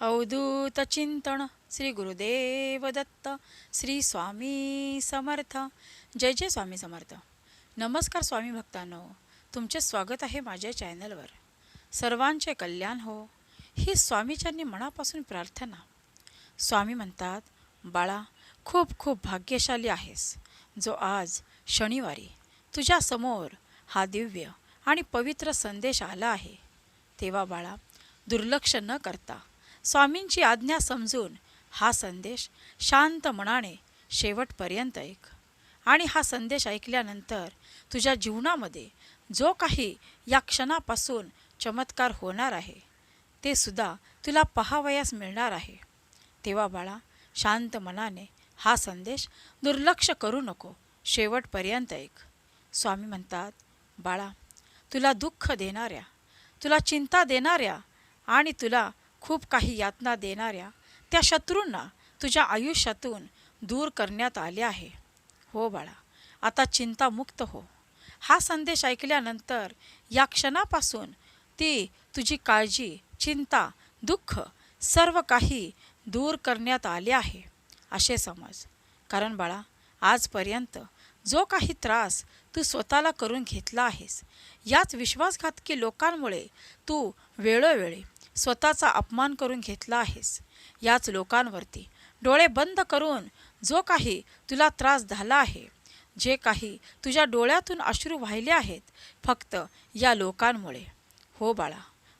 अवधूत चिंतन श्री गुरुदेव दत्त श्री स्वामी समर्थ जय जय स्वामी समर्थ नमस्कार स्वामी भक्तांनो तुमचे स्वागत आहे माझ्या चॅनलवर सर्वांचे कल्याण हो ही स्वामीच्यांनी मनापासून प्रार्थना स्वामी म्हणतात बाळा खूप खूप भाग्यशाली आहेस जो आज शनिवारी तुझ्यासमोर हा दिव्य आणि पवित्र संदेश आला आहे तेव्हा बाळा दुर्लक्ष न करता स्वामींची आज्ञा समजून हा संदेश शांत मनाने शेवटपर्यंत ऐक. आणि हा संदेश ऐकल्यानंतर तुझ्या जीवनामध्ये जो काही या क्षणापासून चमत्कार होणार आहे ते सुद्धा तुला पहावयास मिळणार आहे. तेव्हा बाळा शांत मनाने हा संदेश दुर्लक्ष करू नको. शेवटपर्यंत ऐक. स्वामी म्हणतात बाळा तुला दुःख देणाऱ्या तुला चिंता देणाऱ्या आणि तुला खूप काही यातना देणाऱ्या त्या शत्रूंना तुझ्या आयुष्यातून दूर करण्यात आले आहे. हो बाळा आता चिंतामुक्त हो. हा संदेश ऐकल्यानंतर या क्षणापासून ती तुझी काळजी चिंता दुःख सर्व काही दूर करण्यात आले आहे असे समज. कारण बाळा आजपर्यंत जो काही त्रास तू स्वतःला करून घेतला आहेस याच विश्वासघातकी लोकांमुळे तू वेळोवेळी स्वतःचा अपमान करून घेतला आहेस. याच लोकांवरती डोळे बंद करून जो काही तुला त्रास झाला आहे जे काही तुझ्या डोळ्यातून अश्रू वाहिले आहेत फक्त या लोकांमुळे. हो बाळा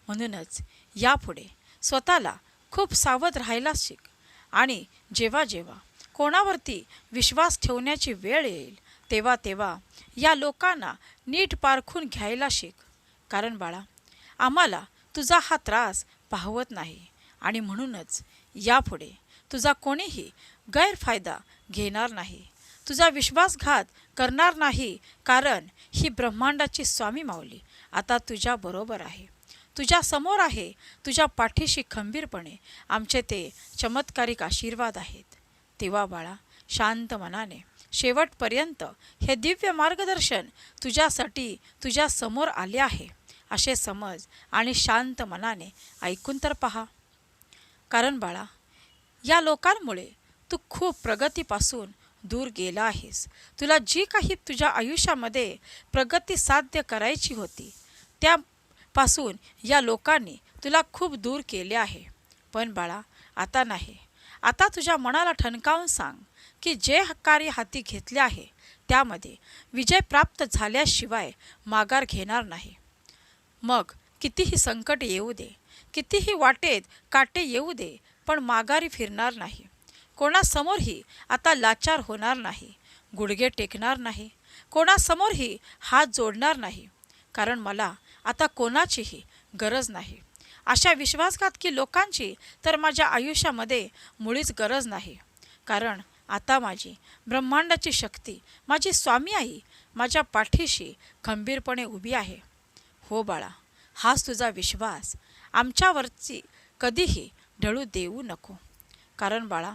म्हणूनच यापुढे स्वतःला खूप सावध राहायला शिक आणि जेव्हा जेव्हा कोणावरती विश्वास ठेवण्याची वेळ येईल तेव्हा तेव्हा या लोकांना नीट पारखून घ्यायला शिक. कारण बाळा आम्हाला तुझा हा त्रास पाहवत नाही. आणि म्हणूनच यापुढे तुझा कोणीही गैरफायदा घेणार नाही. तुझा विश्वासघात करणार नाही कारण ही ब्रह्मांडाची स्वामी माऊली आता तुझ्या बरोबर आहे. तुझ्या समोर आहे. तुझ्या पाठीशी खंबीरपणे आमचे ते चमत्कारिक आशीर्वाद आहेत. तेव्हा बाळा शांत मनाने शेवटपर्यंत हे दिव्य मार्गदर्शन तुझ्यासाठी तुझ्या समोर आले आहे. असे समज आणि शांत मनाने ऐकून तर पहा. कारण बाळा या लोकांमुळे तू खूप प्रगतीपासून दूर गेला आहेस. तुला जी काही तुझ्या आयुष्यामध्ये प्रगती साध्य करायची होती त्यापासून या लोकांनी तुला खूप दूर केले आहे. पण बाळा आता नाही. आता तुझ्या मनाला ठणकावून सांग की जे कार्य हाती घेतले आहे त्यामध्ये विजय प्राप्त झाल्याशिवाय माघार घेणार नाही. मग कितीही संकट येऊ दे कितीही वाटेत काटे येऊ दे पण माघारी फिरणार नाही. कोणासमोरही आता लाचार होणार नाही गुडघे टेकणार नाही कोणासमोरही हात जोडणार नाही. कारण मला आता कोणाचीही गरज नाही. अशा विश्वासघातकी लोकांची तर माझ्या आयुष्यामध्ये मुळीच गरज नाही. कारण आता माझी ब्रह्मांडाची शक्ती माझी स्वामी आई माझ्या पाठीशी खंबीरपणे उभी आहे. हो बाळा हाच तुझा विश्वास. आमच्यावरची कधीही ढळू देऊ नको. कारण बाळा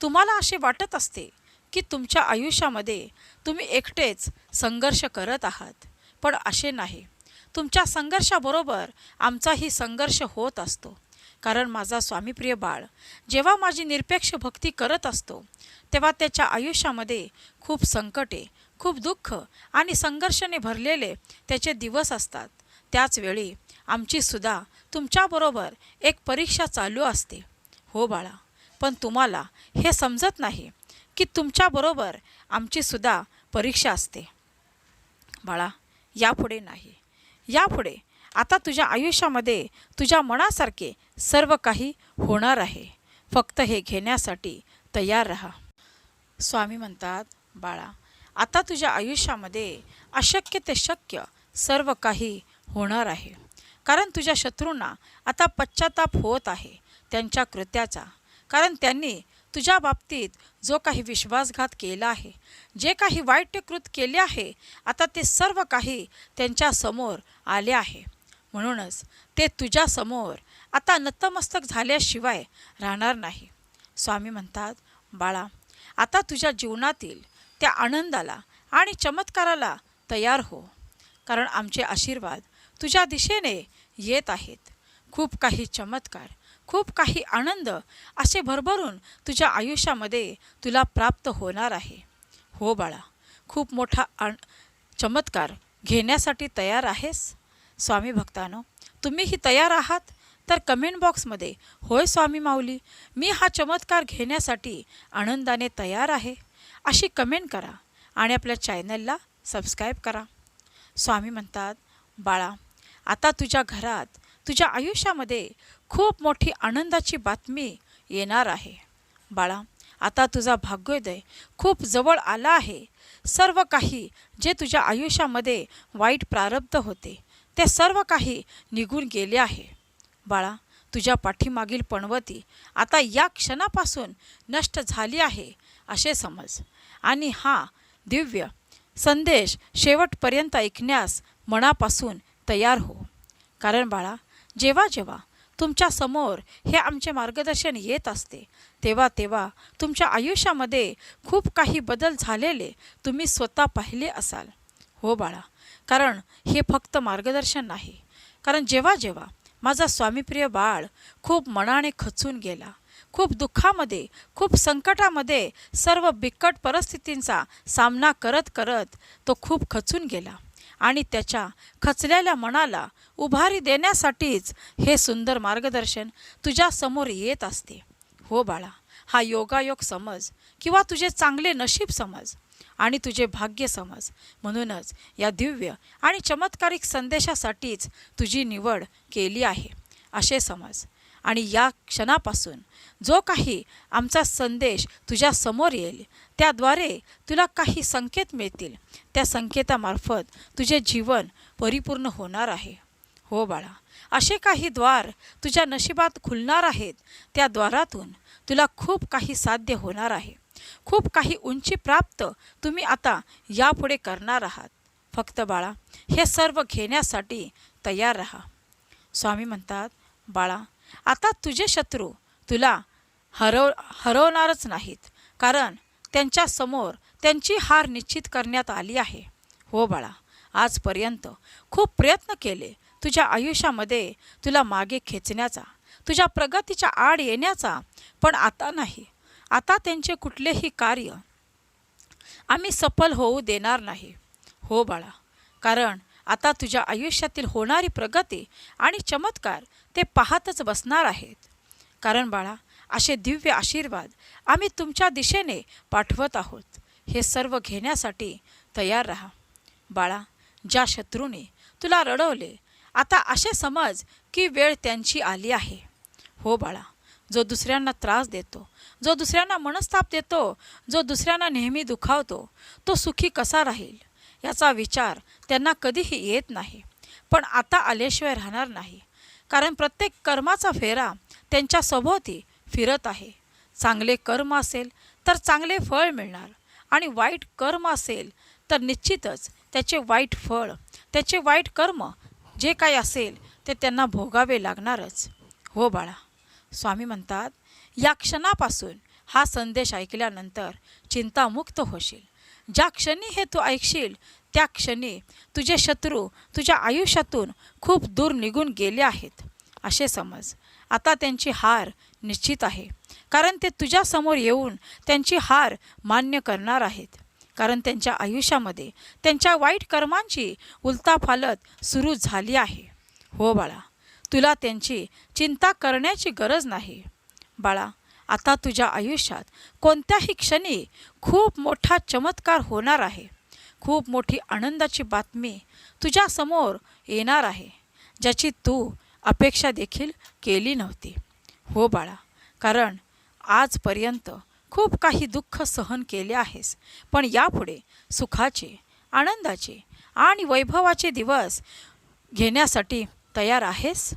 तुम्हाला असे वाटत असते की तुमच्या आयुष्यामध्ये तुम्ही एकटेच संघर्ष करत आहात. पण असे नाही. तुमच्या संघर्षाबरोबर आमचाही संघर्ष होत असतो. कारण माझा स्वामीप्रिय बाळ जेव्हा माझी निरपेक्ष भक्ती करत असतो तेव्हा त्याच्या आयुष्यामध्ये खूप संकटे खूप दुःख आणि संघर्षाने भरलेले त्याचे दिवस असतात. त्याचवेळी आमचीसुद्धा तुमच्याबरोबर एक परीक्षा चालू असते. हो बाळा पण तुम्हाला हे समजत नाही की तुमच्याबरोबर आमचीसुद्धा परीक्षा असते. बाळा यापुढे नाही. यापुढे आता तुझ्या आयुष्यामध्ये तुझ्या मनासारखे सर्व काही होणार आहे. फक्त हे घेण्यासाठी तयार राहा. स्वामी म्हणतात बाळा आता तुझ्या आयुष्यामध्ये अशक्य ते शक्य सर्व काही होणार आहे. कारण तुझ्या शत्रूंना आता पश्चाताप होत आहे त्यांच्या कृत्याचा. कारण त्यांनी तुझ्या बाबतीत जो काही विश्वासघात केला आहे जे काही वाईट कृत केले आहे आता ते सर्व काही त्यांच्यासमोर आले आहे. म्हणूनच ते तुझ्यासमोर आता नतमस्तक झाल्याशिवाय राहणार नाही. स्वामी म्हणतात बाळा आता तुझ्या जीवनातील त्या आनंदाला आणि चमत्काराला तयार हो. कारण आमचे आशीर्वाद तुझ्या दिशेने येत आहेत. खूप काही चमत्कार खूप काही आनंद असे भरभरून तुझ्या आयुष्यामध्ये तुला प्राप्त होणार आहे. हो बाळा खूप मोठा आण चमत्कार घेण्यासाठी तयार आहेस? स्वामी भक्तानो तुम्हीही तयार आहात? तर कमेंट बॉक्समध्ये होय स्वामी माऊली मी हा चमत्कार घेण्यासाठी आनंदाने तयार आहे. अशी कमेंट करा आणि आपल्या चॅनलला सबस्क्राईब करा. स्वामी म्हणतात बाळा आता तुझ्या घरात तुझ्या आयुष्यामध्ये खूप मोठी आनंदाची बातमी येणार आहे. बाळा आता तुझा भाग्योदय खूप जवळ आला आहे. सर्व काही जे तुझ्या आयुष्यामध्ये वाईट प्रारब्ध होते ते सर्व काही निघून गेले आहे. बाळा तुझ्या पाठीमागील पणवती आता या क्षणापासून नष्ट झाली आहे असे समज. आणि हा दिव्य संदेश शेवटपर्यंत ऐकण्यास मनापासून तयार हो. कारण बाळा जेव्हा जेव्हा तुमच्यासमोर हे आमचे मार्गदर्शन येत असते तेव्हा तेव्हा तुमच्या आयुष्यामध्ये खूप काही बदल झालेले तुम्ही स्वतः पाहिले असाल. हो बाळा कारण हे फक्त मार्गदर्शन नाही. कारण जेव्हा जेव्हा माझा स्वामीप्रिय बाळ खूप मनाने खचून गेला खूप दुःखामध्ये खूप संकटामध्ये सर्व बिकट परिस्थितींचा सामना करत करत तो खूप खचून गेला. आणि त्याच्या खचलेल्या मनाला उभारी देण्यासाठीच हे सुंदर मार्गदर्शन तुझ्या समोर येत असते. हो बाळा हा योगायोग समज किंवा तुझे चांगले नशीब समज आणि तुझे भाग्य समज. म्हणूनच या दिव्य आणि चमत्कारिक संदेशासाठीच तुझी निवड केली आहे. असे समज. आणि या क्षणापासून जो काही आमचा संदेश तुझ्या समोर येईल त्याद्वारे तुला काही संकेत मिळतील. त्या संकेतामार्फत तुझे जीवन परिपूर्ण होणार आहे. हो बाळा असे काही द्वार तुझ्या नशिबात खुलणार आहेत. त्या द्वारातून तुला खूप काही साध्य होणार आहे. खूप काही उंची प्राप्त तुम्ही आता यापुढे करणार आहात. फक्त बाळा हे सर्व घेण्यासाठी तयार राहा. स्वामी म्हणतात बाळा आता तुझे शत्रू तुला हरव हरवणारच नाहीत. कारण त्यांच्यासमोर त्यांची हार निश्चित करण्यात आली आहे. हो बाळा आजपर्यंत खूप प्रयत्न केले तुझ्या आयुष्यामध्ये तुला मागे खेचण्याचा तुझ्या प्रगतीच्या आड येण्याचा पण आता नाही. आता त्यांचे कुठलेही कार्य आम्ही सफल होऊ देणार नाही. हो बाळा कारण आता तुझ्या आयुष्यातील होणारी प्रगती आणि चमत्कार ते पाहतच बसणार आहेत. कारण बाळा असे दिव्य आशीर्वाद आम्ही तुमच्या दिशेने पाठवत आहोत. हे सर्व घेण्यासाठी तयार राहा. बाळा ज्या शत्रूने तुला रडवले आता असे समज की वेळ त्यांची आली आहे. हो बाळा जो दुसऱ्यांना त्रास देतो जो दुसऱ्यांना मनस्ताप देतो जो दुसऱ्यांना नेहमी दुखावतो तो सुखी कसा राहील? याचा विचार त्यांना कधीही येत नाही. पण आता आल्याशिवाय राहणार नाही. कारण प्रत्येक कर्माचा फेरा त्यांच्या सभोवती फिरत आहे. चांगले कर्म असेल तर चांगले फळ मिळणार आणि वाईट कर्म असेल तर निश्चितच त्याचे वाईट फळ त्याचे वाईट कर्म जे काही असेल ते त्यांना भोगावे लागणारच. हो बाळा स्वामी म्हणतात या क्षणापासून हा संदेश ऐकल्यानंतर चिंतामुक्त होशील. ज्या क्षणी हे तू ऐकशील त्या क्षणी तुझे शत्रू तुझ्या आयुष्यातून खूप दूर निघून गेले आहेत. असे समज. आता त्यांची हार निश्चित आहे. कारण ते तुझ्यासमोर येऊन त्यांची हार मान्य करणार आहेत. कारण त्यांच्या आयुष्यामध्ये त्यांच्या वाईट कर्मांची उलताफालत सुरू झाली आहे. हो बाळा तुला त्यांची चिंता करण्याची गरज नाही. बाळा आता तुझ्या आयुष्यात कोणत्याही क्षणी खूप मोठा चमत्कार होणार आहे. खूप मोठी आनंदाची बातमी तुझ्यासमोर येणार आहे ज्याची तू अपेक्षा देखील केली नव्हती. हो बाळा कारण आजपर्यंत खूप काही दुःख सहन केले आहेस पण यापुढे सुखाचे आनंदाचे आणि वैभवाचे दिवस घेण्यासाठी तयार आहेस?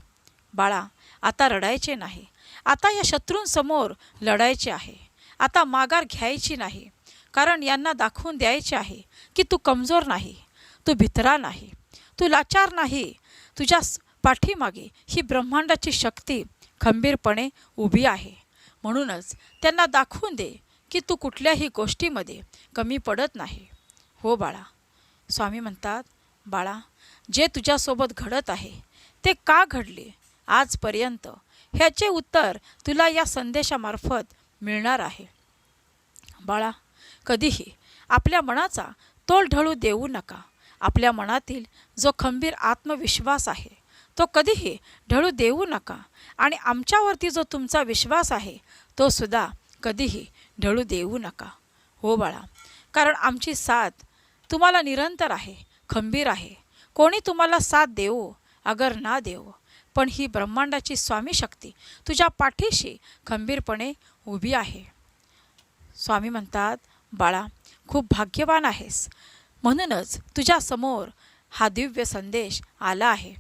बाळा आता रडायचे नाही आता या शत्रूंसमोर लढायचे आहे. आता माघार घ्यायची नाही. कारण यांना दाखवून द्यायचे आहे की तू कमजोर नाही तू भितरा नाही तू लाचार नाही. तुझ्या पाठीमागे ही ब्रह्मांडाची शक्ती खंबीरपणे उभी आहे. म्हणूनच त्यांना दाखवून दे की तू कुठल्याही गोष्टीमध्ये कमी पडत नाही. हो बाळा स्वामी म्हणतात बाळा जे तुझ्यासोबत घडत आहे ते का घडले? आजपर्यंत ह्याचे उत्तर तुला या संदेशामार्फत मिळणार आहे. बाळा कधीही आपल्या मनाचा तोल ढळू देऊ नका. आपल्या मनातील जो खंबीर आत्मविश्वास आहे तो कधीही ढळू देऊ नका आणि आमच्यावरती जो तुमचा विश्वास आहे तो सुद्धा कधीही ढळू देऊ नका. हो बाळा कारण आमची साथ तुम्हाला निरंतर आहे खंबीर आहे. कोणी तुम्हाला साथ देऊ अगर ना देऊ पण ही ब्रह्मांडाची स्वामी शक्ती तुझ्या पाठीशी खंबीरपणे उभी आहे. स्वामी म्हणतात बाळा खूप भाग्यवान आहेस. म्हणूनच तुझ्यासमोर हा दिव्य संदेश आला आहे.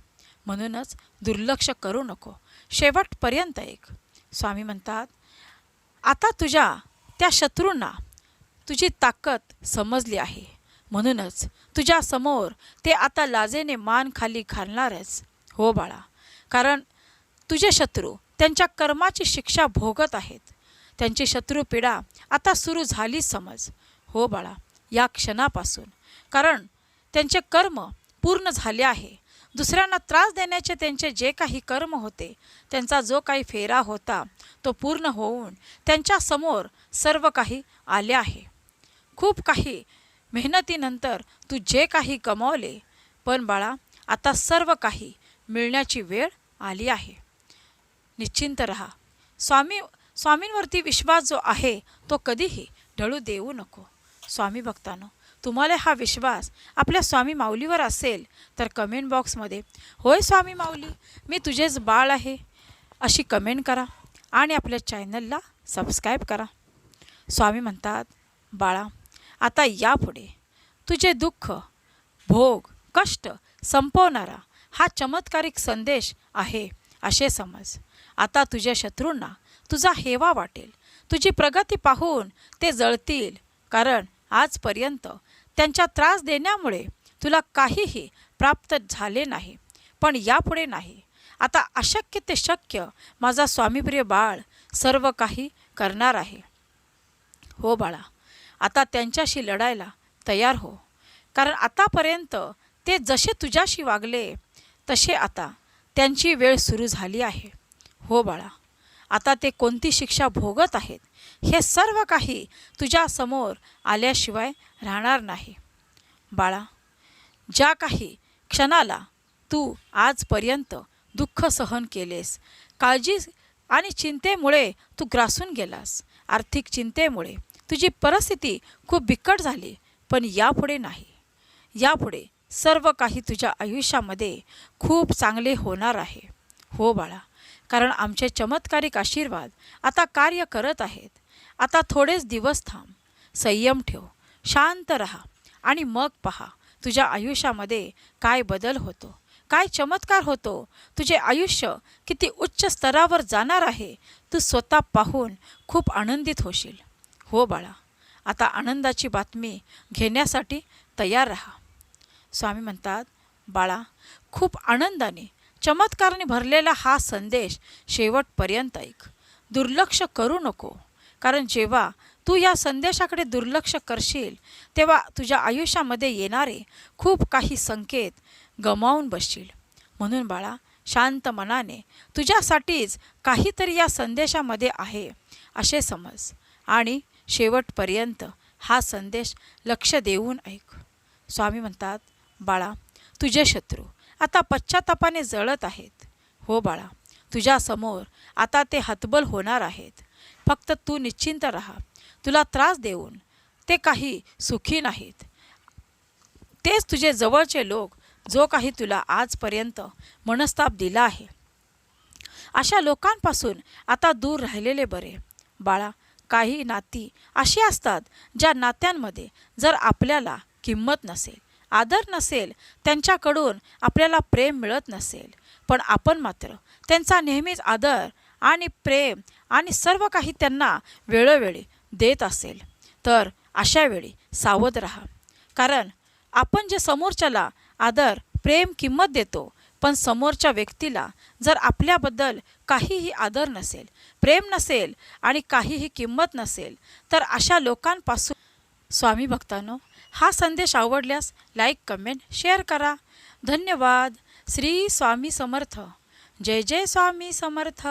म्हणूनच दुर्लक्ष करू नको. शेवटपर्यंत एक. स्वामी म्हणतात आता तुझ्या त्या शत्रूंना तुझी ताकद समजली आहे. म्हणूनच तुझ्यासमोर ते आता लाजेने मान खाली घालणारच. हो बाळा कारण तुझे शत्रू त्यांच्या कर्माची शिक्षा भोगत आहेत. त्यांची शत्रूपीडा आता सुरू झाली समज. हो बाळा या क्षणापासून. कारण त्यांचे कर्म पूर्ण झाले आहे. दुसऱ्यांना त्रास देण्याचे त्यांचे जे काही कर्म होते त्यांचा जो काही फेरा होता तो पूर्ण होऊन त्यांच्यासमोर सर्व काही आले आहे. खूप काही मेहनतीनंतर तू जे काही कमावले पण बाळा आता सर्व काही मिळण्याची वेळ आली आहे. निश्चिंत रहा. स्वामी स्वामींवरती विश्वास जो आहे तो कधीही ढळू देऊ नको. स्वामी भक्तांनो तुम्हाला हा विश्वास आपल्या स्वामी माऊलीवर असेल तर कमेंट बॉक्समध्ये होय स्वामी माऊली मी तुझेच बाळ आहे अशी कमेंट करा आणि आपल्या चॅनलला सबस्क्राईब करा. स्वामी म्हणतात बाळा आता यापुढे तुझे दुःख भोग कष्ट संपवणारा हा चमत्कारिक संदेश आहे असे समज. आता तुझ्या शत्रूंना तुझा हेवा वाटेल. तुझी प्रगती पाहून ते जळतील. कारण आजपर्यंत त्यांच्या त्रास देण्यामुळे तुला काहीही प्राप्त झाले नाही. पण यापुढे नाही. आता अशक्य ते शक्य माझा स्वामीप्रिय बाळ सर्व काही करणार आहे. हो बाळा आता त्यांच्याशी लढायला तयार हो. कारण आतापर्यंत ते जसे तुझ्याशी वागले तसे आता त्यांची वेळ सुरू झाली आहे. हो बाळा आता ते कोणती शिक्षा भोगत आहेत हे सर्व काही तुझ्यासमोर आल्याशिवाय राहणार नाही. बाळा ज्या काही क्षणाला तू आजपर्यंत दुःख सहन केलेस काळजी आणि चिंतेमुळे तू ग्रासून गेलास आर्थिक चिंतेमुळे तुझी परिस्थिती खूप बिकट झाली पण यापुढे नाही. यापुढे सर्व काही तुझ्या आयुष्यामध्ये खूप चांगले होणार आहे. हो बाळा कारण आमचे चमत्कारिक आशीर्वाद आता कार्य करत आहेत. आता थोडेच दिवस थांब संयम ठेव शांत रहा आणि मग पहा तुझ्या आयुष्यामध्ये काय बदल होतो काय चमत्कार होतो तुझे आयुष्य किती उच्च स्तरावर जाणार आहे तू स्वतः पाहून खूप आनंदित होशील. हो बाळा आता आनंदाची बातमी घेण्यासाठी तयार राहा. स्वामी म्हणतात बाळा खूप आनंदाने चमत्काराने भरलेला हा संदेश शेवटपर्यंत ऐक. दुर्लक्ष करू नको. कारण जेव्हा तू या संदेशाकडे दुर्लक्ष करशील तेव्हा तुझ्या आयुष्यामध्ये येणारे खूप काही संकेत गमावून बसशील. म्हणून बाळा शांत मनाने तुझ्यासाठीच काहीतरी या संदेशामध्ये आहे असे समज. आणि शेवटपर्यंत हा संदेश लक्ष देऊन ऐक. स्वामी म्हणतात बाळा तुझे शत्रू आता पश्चातापाने जळत आहेत. हो बाळा तुझ्यासमोर आता ते हतबल होणार आहेत. फक्त तू निश्चिंत राहा. तुला त्रास देऊन ते काही सुखी नाहीत. तेच तुझे जवळचे लोक जो काही तुला आजपर्यंत मनस्ताप दिला आहे. अशा लोकांपासून आता दूर राहिलेले बरे. बाळा काही नाती अशी असतात ज्या नात्यांमध्ये जर आपल्याला किंमत नसेल. आदर नसेल त्यांच्याकडून आपल्याला प्रेम मिळत नसेल. पण आपण मात्र त्यांचा नेहमीच आदर आणि प्रेम आणि सर्व काही त्यांना वेळोवेळी देत असेल. तर अशा वेळी सावध राहा. कारण आपण जे समोरच्याला आदर प्रेम किंमत देतो पण समोरच्या व्यक्तीला जर आपल्याबद्दल काहीही आदर नसेल प्रेम नसेल आणि काहीही किंमत नसेल तर अशा लोकांपासून स्वामी भक्तांनो हा संदेश आवडल्यास लाईक कमेंट शेअर करा. धन्यवाद. श्री स्वामी समर्थ. जय जय स्वामी समर्थ.